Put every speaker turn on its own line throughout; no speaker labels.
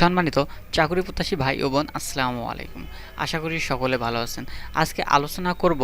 সম্মানিত চাকরি প্রত্যাশী ভাই ও বোন, আসসালামু আলাইকুম। আশা করি সকলে ভালো আছেন। আজকে আলোচনা করব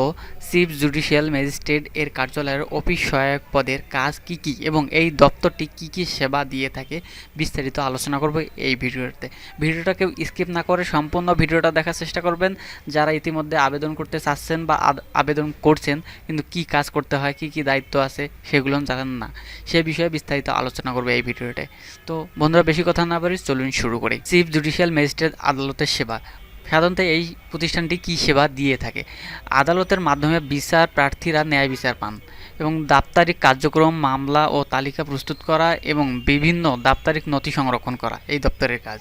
চিফ জুডিশিয়াল ম্যাজিস্ট্রেট এর কার্যালয়ের অফিস সহায়ক পদের কাজ কি কি এবং এই দপ্তরটি কি কি সেবা দিয়ে থাকে বিস্তারিত আলোচনা করব এই ভিডিওতে। ভিডিওটা কেউ স্কিপ না করে সম্পূর্ণ ভিডিওটা দেখার চেষ্টা করবেন। যারা ইতিমধ্যে আবেদন করতে চাচ্ছেন বা আবেদন করছেন, কিন্তু কি কাজ করতে হয়, কি কি দায়িত্ব আছে, সেগুলো জানেন না। সে বিষয়ে বিস্তারিত আলোচনা করবে এই ভিডিওতে। তো বন্ধুরা, বেশি কথা না বলি চলুন শুরু করি। চিফ জুডিশিয়াল ম্যাজিস্ট্রেট আদালতের সেবা। সাধারণত এই প্রতিষ্ঠানটি কী সেবা দিয়ে থাকে? আদালতের মাধ্যমে বিচার প্রার্থীরা ন্যায় বিচার পান এবং দাপ্তরিক কার্যক্রম, মামলা ও তালিকা প্রস্তুত করা এবং বিভিন্ন দাপ্তরিক নথি সংরক্ষণ করা এই দপ্তরের কাজ।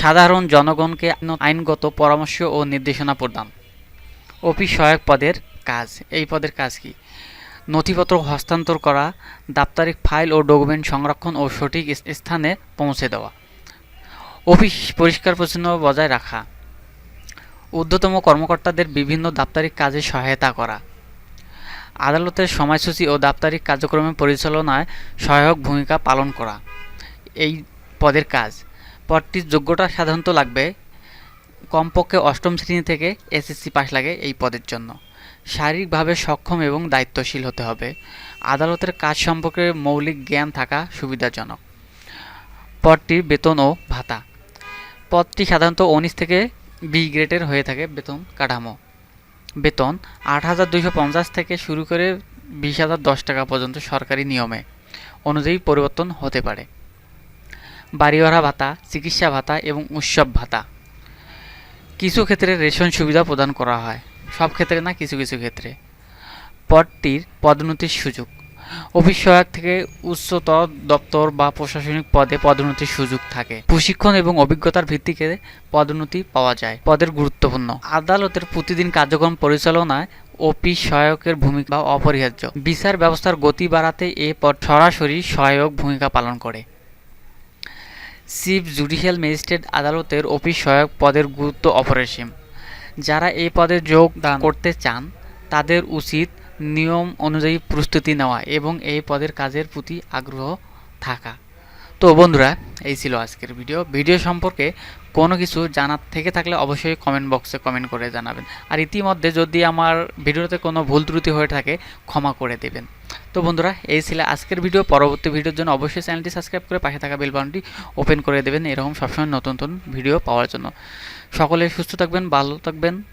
সাধারণ জনগণকে আইনগত পরামর্শ ও নির্দেশনা প্রদান। অফিস সহায়ক পদের কাজ। এই পদের কাজ কি? নথিপত্র হস্তান্তর করা, দাপ্তরিক ফাইল ও ডকুমেন্ট সংরক্ষণ ও সঠিক স্থানে পৌঁছে দেওয়া। অফিস পরিষ্কার পরিচ্ছন্ন বজায় রাখা। ঊর্ধ্বতম কর্মকর্তাদের বিভিন্ন দাপ্তরিক কাজে সহায়তা করা। আদালতের সময়সূচি ও দাপ্তরিক কার্যক্রমের পরিচালনায় সহায়ক ভূমিকা পালন করা। এই পদের কাজ। পদটির যোগ্যতা সাধারণত লাগবে কমপক্ষে অষ্টম শ্রেণি থেকে এসএসসি পাস লাগে এই পদের জন্য। শারীরিকভাবে সক্ষম এবং দায়িত্বশীল হতে হবে। আদালতের কাজ সম্পর্কে মৌলিক জ্ঞান থাকা সুবিধাজনক। পদটির বেতন ও ভাতা। পদটি সাধারণত উনিশ থেকে বি গ্রেডের হয়ে থাকে বেতন কাঠামো। বেতন আট হাজার দুইশো পঞ্চাশ থেকে শুরু করে বিশ হাজার দশ টাকা পর্যন্ত সরকারি নিয়মে অনুযায়ী পরিবর্তন হতে পারে। বাড়িভাড়া ভাতা, চিকিৎসা ভাতা এবং উৎসব ভাতা। কিছু ক্ষেত্রে রেশন সুবিধা প্রদান করা হয়, সব ক্ষেত্রে না, কিছু কিছু ক্ষেত্রে। পদটির পদোন্নতির সুযোগ। অফিস সহায়ক থেকে উচ্চতর দপ্তর বা প্রশাসনিক পদে পদোন্নতির সুযোগ থাকে। প্রশিক্ষণ এবং অভিজ্ঞতার ভিত্তিতে পদোন্নতি পাওয়া যায়। পদের গুরুত্বপূর্ণ। আদালতের প্রতিদিন কার্যক্রম পরিচালনায় অফিস সহায়কের ভূমিকা অপরিহার্য। বিচার ব্যবস্থার গতি বাড়াতে এ পদ সরাসরি সহায়ক ভূমিকা পালন করে। চিফ জুডিশিয়াল ম্যাজিস্ট্রেট আদালতের অফিস সহায়ক পদের গুরুত্ব অপরিসীম। যারা এই পদে যোগদান করতে চান, তাদের উচিত নিয়ম অনুযায়ী প্রস্তুতি নেওয়া এবং এই পদের কাজের প্রতি আগ্রহ থাকা। তো বন্ধুরা, এই ছিল আজকের ভিডিও। ভিডিও সম্পর্কে কোনো কিছু জানার থেকে থাকলে অবশ্যই কমেন্ট বক্সে কমেন্ট করে জানাবেন। আর ইতিমধ্যে যদি আমার ভিডিওতে কোনো ভুল ত্রুটি হয়ে থাকে, ক্ষমা করে দেবেন। তো বন্ধুরা, এই ছিল আজকের ভিডিও। পরবর্তী ভিডিওর জন্য অবশ্যই চ্যানেলটি সাবস্ক্রাইব করে পাশে থাকা বেল বাটনটি ওপেন করে দেবেন। এরকম সবসময় নতুন নতুন ভিডিও পাওয়ার জন্য। সকলে সুস্থ থাকবেন, ভালো থাকবেন।